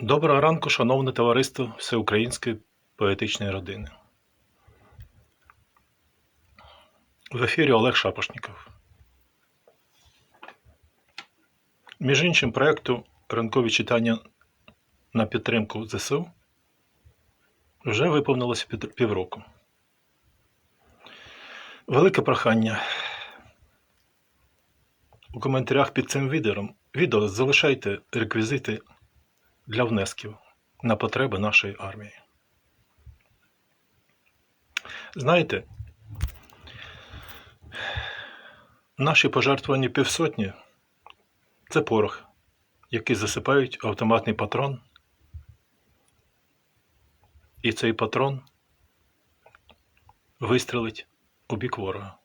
Доброго ранку, шановне товариство Всеукраїнської поетичної родини. В ефірі Олег Шапошніков. Між іншим, проєкту ранкові читання на підтримку ЗСУ вже виповнилося півроку. Велике прохання. У коментарях під цим відео, залишайте реквізити для внесків на потреби нашої армії. Знаєте, наші пожертвувані півсотні це порох, який засипають автоматний патрон. І цей патрон вистрелить у бік ворога.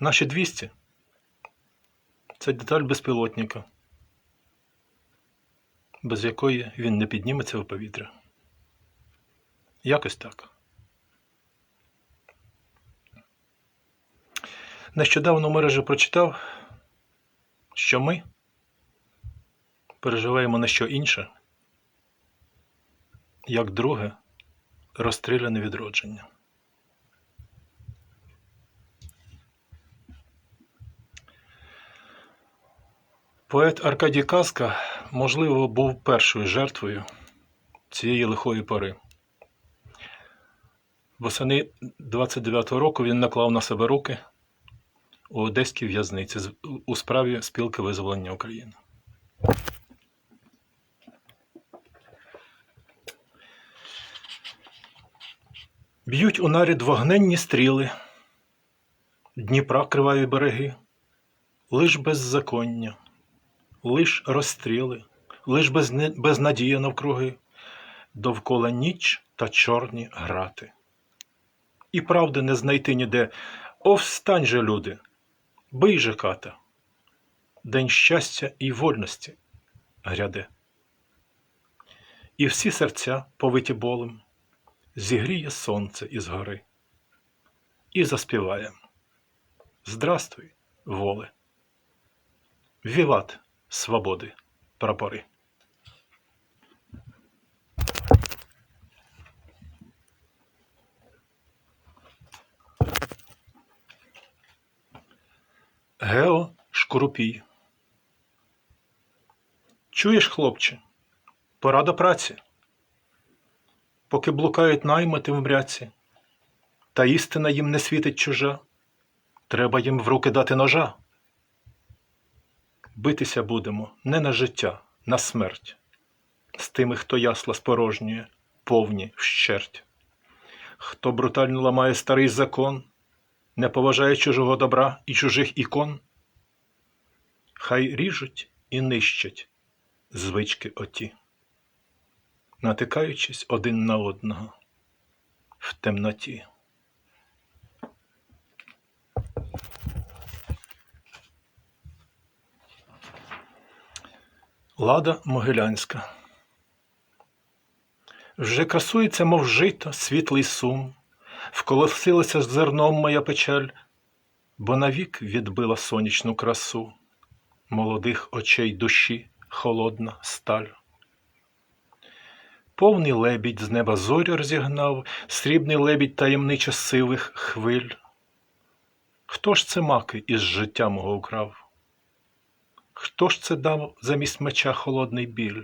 Наші 200 це деталь безпілотника без якої він не підніметься в повітря. Якось так. Нещодавно в мережі прочитав, що ми переживаємо на що інше, як друге розстріляне відродження. Поет Аркадій Казка, можливо, був першою жертвою цієї лихої пори. Восени 29-го року він наклав на себе руки у одеській в'язниці у справі спілки визволення України. Б'ють у нарід вогненні стріли, Дніпра криваві береги, лиш беззаконня лиш розстріли, лиш безнадія навкруги, довкола ніч та чорні грати. І правди не знайти ніде. О, встань же, люди, бий же ката. День щастя і вольності гряде. І всі серця, повиті болем, зігріє сонце із гори. І заспіває Здрастуй, воле! Віват свободи прапори. Гео Шкурупій. Чуєш, хлопче, пора до праці. Поки блукають наймити в мряці, та істина їм не світить чужа, треба їм в руки дати ножа. Битися будемо не на життя, на смерть, з тими, хто ясла спорожнює, повні вщерть, хто брутально ламає старий закон, не поважає чужого добра і чужих ікон, хай ріжуть і нищать звички оті, натикаючись один на одного в темноті. Лада Могилянська. Вже красується, мов жито, світлий сум, вколосилася зерном моя печаль, бо навік відбила сонячну красу, молодих очей душі холодна сталь. Повний лебідь з неба зорю розігнав, срібний лебідь таємниче сивих хвиль. Хто ж це маки із життя мого украв? Хто ж це дав замість меча холодний біль?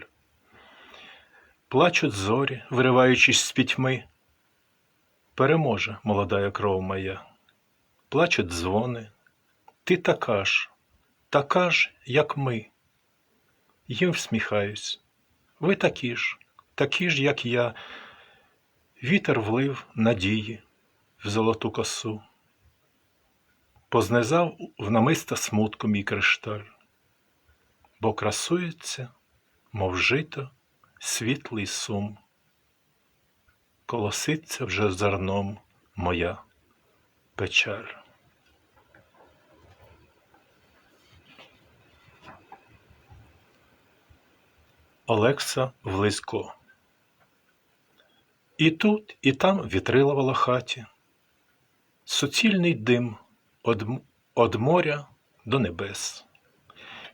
Плачуть зорі, вириваючись з пітьми. Переможе молодая кров моя. Плачуть дзвони. Ти така ж, така ж, як ми. Їм всміхаюсь. Ви такі ж, такі ж, як я. Вітер влив надії в золоту косу. Познизав в намиста смутку мій кришталь бо красується, мов жито, світлий сум. Колоситься вже зерном моя печаль. Олекса Влизько І тут, і там вітрила в волохаті, суцільний дим од, од моря до небес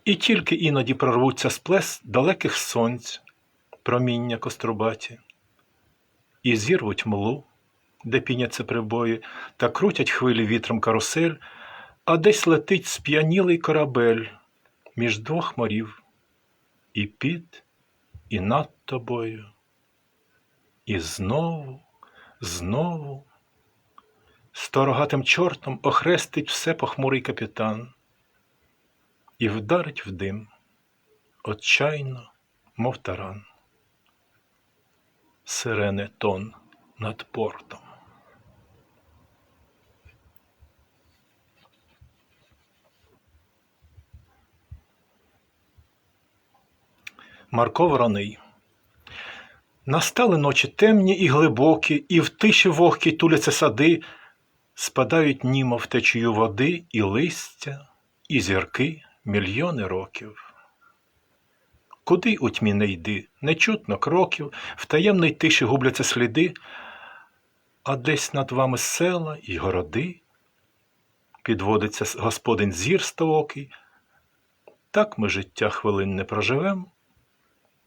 І тільки іноді прорвуться сплес далеких сонць, проміння кострубаті, і зірвуть млу, де піняться прибої, та крутять хвилі вітром карусель, а десь летить сп'янілий корабель між двох морів, і під, і над тобою. І знову, знову, сторогатим чортом охрестить все похмурий капітан і вдарить в дим, отчайно, мов таран. Сирени тон над портом. Марко Вороний Настали ночі темні і глибокі, і в тиші вогкі туляться сади, спадають німо в течію води і листя, і зірки мільйони років. Куди у тьмі не йди, не чутно кроків, в таємній тиші губляться сліди, а десь над вами села і городи, підводиться господин зір стоокий, так ми життя хвилин не проживем,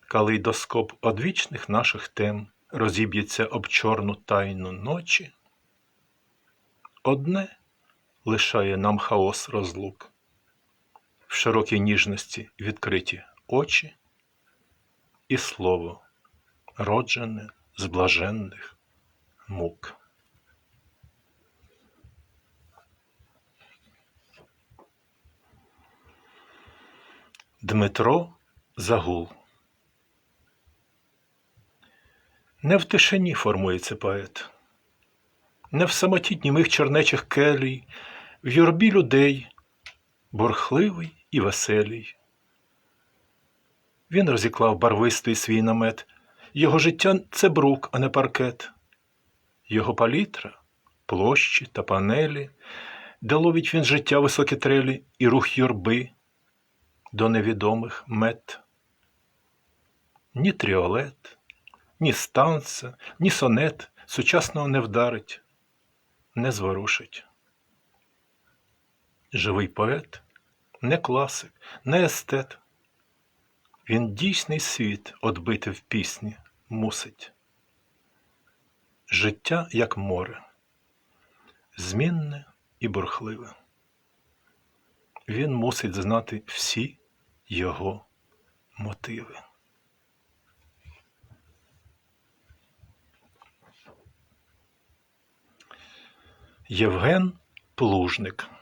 калейдоскоп одвічних наших тем розіб'ється об чорну тайну ночі. Одне лишає нам хаос розлук, в широкій ніжності відкриті очі і слово, роджене з блаженних мук. Дмитро Загул Не в тишині формується поет, не в самоті німих чернечих келій, в юрбі людей, бурхливий і веселій. Він розіклав барвистий свій намет, його життя це брук, а не паркет, його палітра, площі та панелі, де ловить він життя високі трелі і рух юрби до невідомих мет. Ні тріолет, ні станца, ні сонет сучасного не вдарить, не зворушить. Живий поет не класик, не естет. Він дійсний світ одбити в пісні мусить. Життя, як море, змінне і бурхливе. Він мусить знати всі його мотиви. Євген Плужник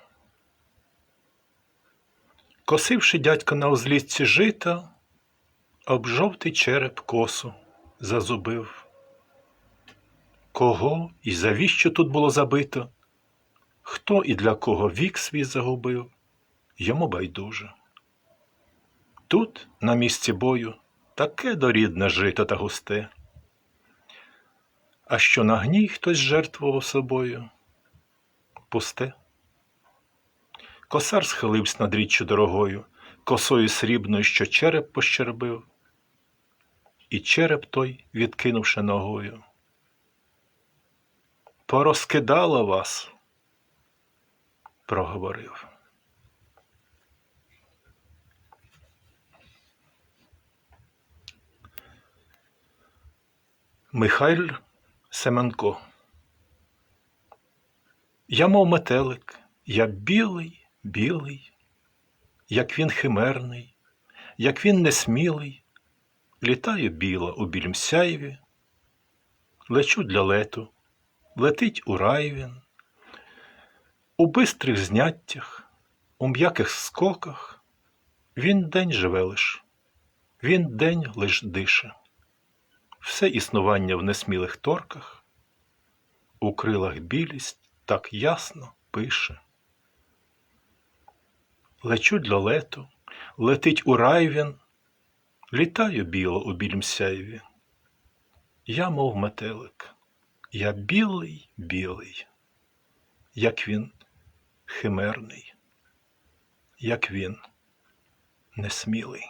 Косивши дядько на узлісці жита, об жовтий череп косу зазубив. Кого і завіщо тут було забито? Хто і для кого вік свій загубив, йому байдуже. Тут, на місці бою, таке дорідне жито та густе. А що на гній хтось жертвував собою? Пусте. Косар схилився над річчю дорогою, косою срібною, що череп пощербив, і череп той, відкинувши ногою. Порозкидало вас, проговорив. Михайль Семенко Я мов метелик, я білий, білий, як він химерний, як він несмілий, літаю біла у білім сяйві, лечу для лету, летить у рай він, у бистрих зняттях, у м'яких скоках, він день живе лиш, він день лиш дише, все існування в несмілих торках, у крилах білість так ясно пише. Лечу для лету, летить у рай він, літаю біло у білім сяйві. Я, мов метелик, я білий, білий, як він химерний, як він несмілий.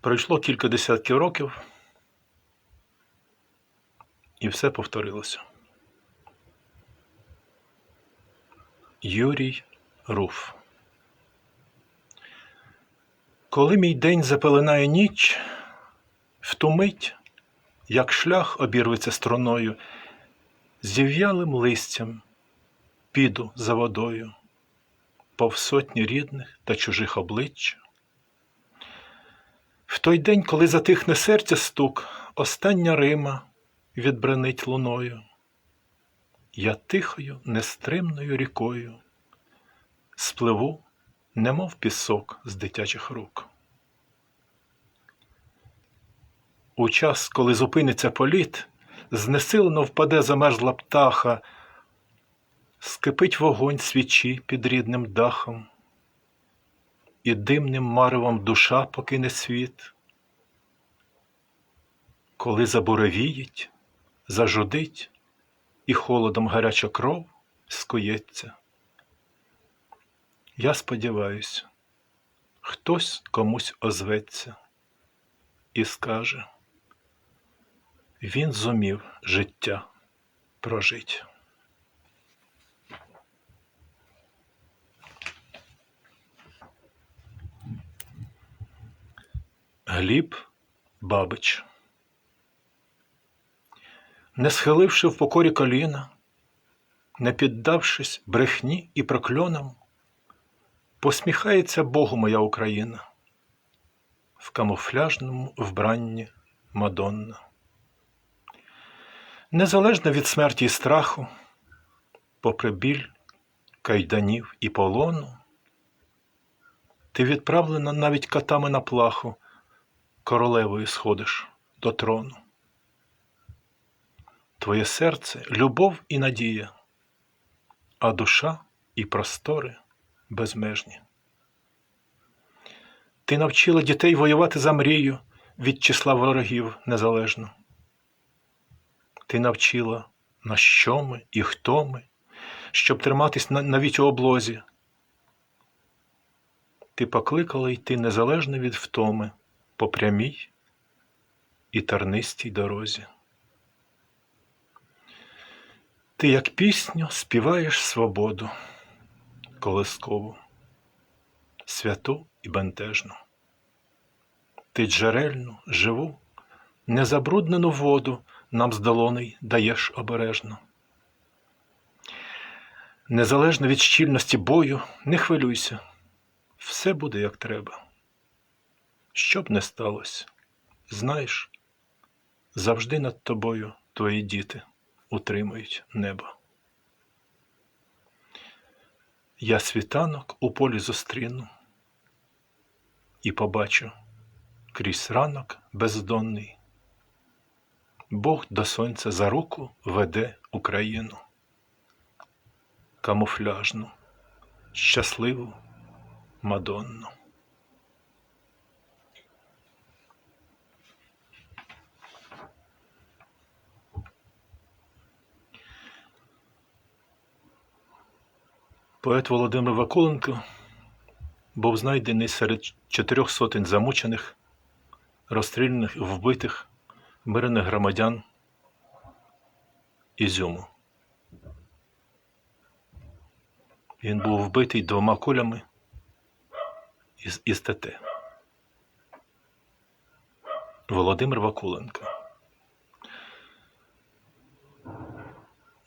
Пройшло кілька десятків років. І все повторилося. Юрій Руф Коли мій день запеленає ніч, в ту мить, як шлях обірветься струною, зів'ялим листям піду за водою, повсотні рідних та чужих облич. В той день, коли затихне серця стук, остання Рима відбранить луною, я тихою, нестримною рікою спливу, немов пісок з дитячих рук. У час, коли зупиниться політ, знесилено впаде замерзла птаха, скипить вогонь свічі під рідним дахом, і димним маревом душа покине світ. Коли забуровіють, зажудить, і холодом гаряча кров скується. Я сподіваюся, хтось комусь озветься і скаже, він зумів життя прожить. Гліб Бабич Не схиливши в покорі коліна, не піддавшись брехні і прокльонам, посміхається Богу моя Україна в камуфляжному вбранні Мадонна. Незалежно від смерті і страху, попри біль кайданів і полону, ти відправлена навіть катами на плаху, королевою сходиш до трону. Твоє серце любов і надія, а душа і простори безмежні. Ти навчила дітей воювати за мрію від числа ворогів незалежно. Ти навчила, на що ми і хто ми, щоб триматись навіть у облозі. Ти покликала йти незалежно від втоми по прямій і тернистій дорозі. Ти, як пісню, співаєш свободу колискову, святу і бентежну. Ти джерельну, живу, незабруднену воду нам з долоней даєш обережно. Незалежно від щільності бою, не хвилюйся, все буде як треба. Що б не сталося, знаєш, завжди над тобою твої діти утримують небо. Я світанок у полі зустріну і побачу крізь ранок бездонний. Бог до сонця за руку веде Україну. Камуфляжну, щасливу Мадонну. Поет Володимир Вакуленко був знайдений серед чотирьох сотень замучених, розстріляних, вбитих мирних громадян Ізюму. Він був вбитий двома кулями із, ТТ. Володимир Вакуленко.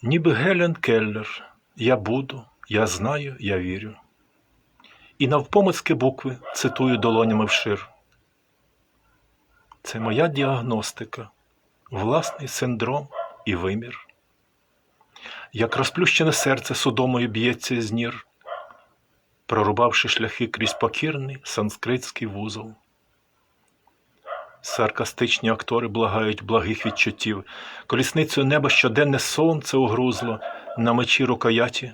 Ніби Гелен Келлер. Я буду, я знаю, я вірю. І навпомацьки букви цитую долонями вшир. Це моя діагностика, власний синдром і вимір. Як розплющене серце судомою б'ється з нір, прорубавши шляхи крізь покірний санскритський вузол. Саркастичні актори благають благих відчуттів, колісницею неба щоденне сонце угрузло на мечі рукояті,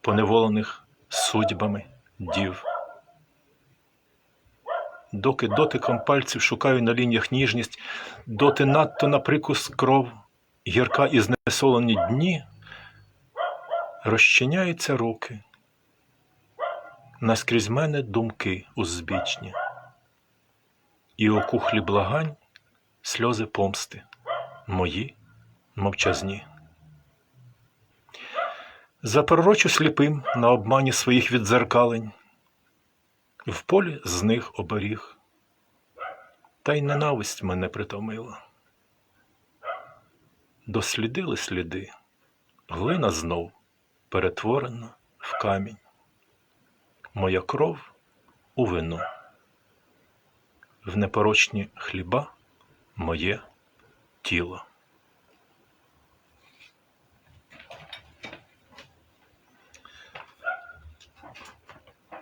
поневолених судьбами дів. Доки дотиком пальців шукаю на лініях ніжність, доти надто на прикус кров, гірка і знесолені дні, розчиняються руки, наскрізь мене думки узбічні, і у кухлі благань сльози помсти, мої мовчазні. Запророчу сліпим на обмані своїх відзеркалень, в полі з них оберіг, та й ненависть мене притомила. Дослідили сліди, глина знов перетворена в камінь, моя кров у вино, в непорочні хліба моє тіло.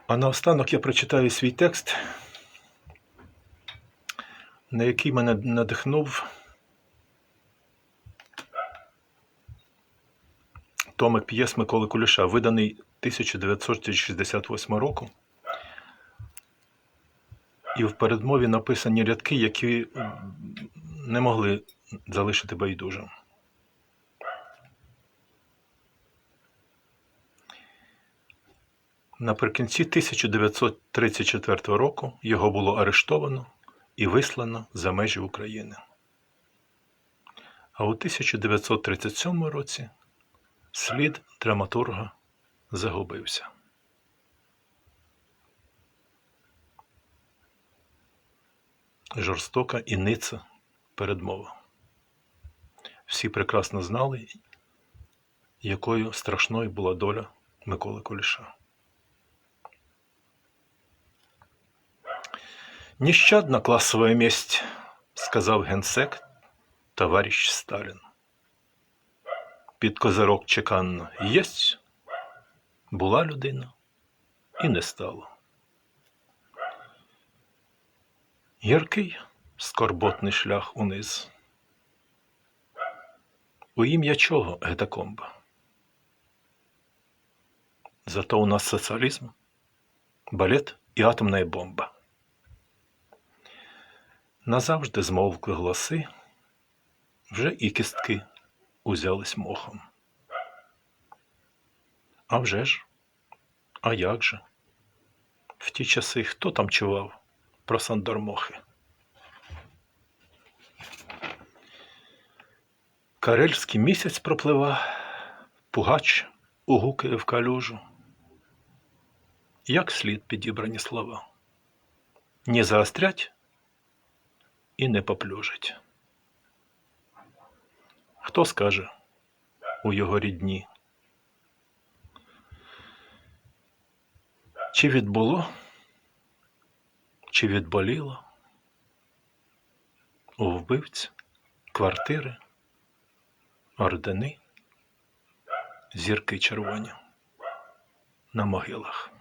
А наостанок я прочитаю свій текст, на який мене надихнув томик п'єс Миколи Куліша, виданий 1968 року. І в передмові написані рядки, які не могли залишити байдужим. Наприкінці 1934 року його було арештовано і вислано за межі України. А у 1937 році слід драматурга загубився. Жорстока і ниця передмова. Всі прекрасно знали, якою страшною була доля Миколи Куліша. Нещадна класовая месть, сказав генсек товарищ Сталін. Під козирок чеканно єсть, була людина і не стало. Гіркий скорботний шлях униз. У ім'я чого гетакомба? Зато у нас соціалізм, балет і атомна бомба. Назавжди змовкли голоси, вже і кістки узялись мохом. А вже ж, а як же? В ті часи хто там чував про Сандормохи? Карельський місяць проплива, пугач угукає в калюжу. Як слід підібрані слова? Не заострять і не поплюжить. Хто скаже у його рідні? Чи відбуло, чи відболіло у вбивць квартири, ордени, зірки червоні на могилах?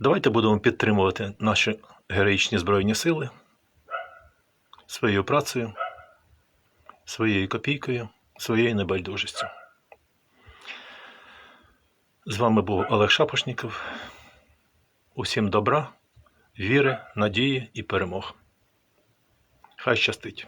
Давайте будемо підтримувати наші героїчні Збройні Сили своєю працею, своєю копійкою, своєю небайдужістю. З вами був Олег Шапошніков. Усім добра, віри, надії і перемог. Хай щастить!